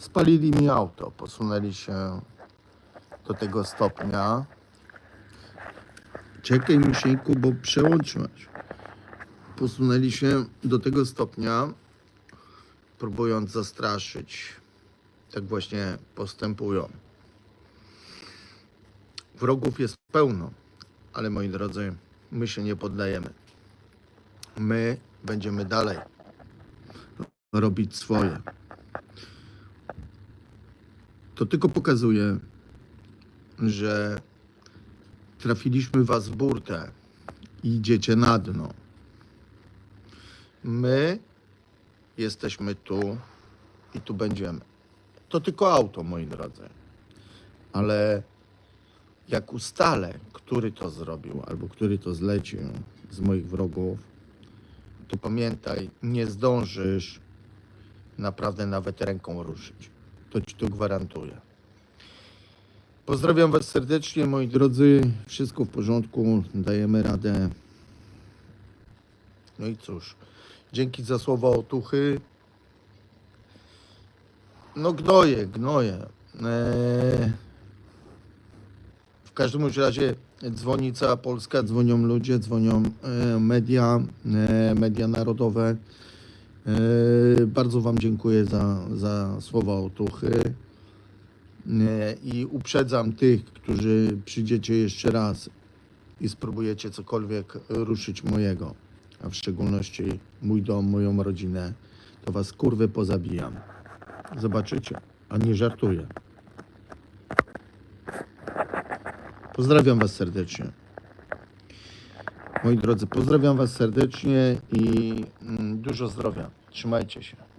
Spalili mi auto, posunęli się do tego stopnia. Czekaj, Misieńku, bo przełączyłeś. Posunęli się do tego stopnia, próbując zastraszyć. Tak właśnie postępują. Wrogów jest pełno, ale moi drodzy, my się nie poddajemy. My będziemy dalej robić swoje. To tylko pokazuje, że trafiliśmy was w burtę i idziecie na dno. My jesteśmy tu i tu będziemy. To tylko auto, moi drodzy. Ale jak ustalę, który to zrobił albo który to zlecił z moich wrogów, to pamiętaj, nie zdążysz naprawdę nawet ręką ruszyć. To ci to gwarantuję. Pozdrawiam Was serdecznie, moi drodzy. Wszystko w porządku, dajemy radę. No i cóż, dzięki za słowa otuchy. No gnoje, gnoje. Eee, w każdym razie dzwoni cała Polska, dzwonią ludzie, dzwonią e, media, e, media narodowe. E, bardzo Wam dziękuję za, za słowa otuchy. E, I uprzedzam tych, którzy przyjdziecie jeszcze raz i spróbujecie cokolwiek ruszyć mojego, a w szczególności mój dom, moją rodzinę, to Was kurwy pozabijam. Zobaczycie, a nie żartuję. Pozdrawiam Was serdecznie. Moi drodzy, pozdrawiam Was serdecznie i mm, dużo zdrowia. Trzymajcie się.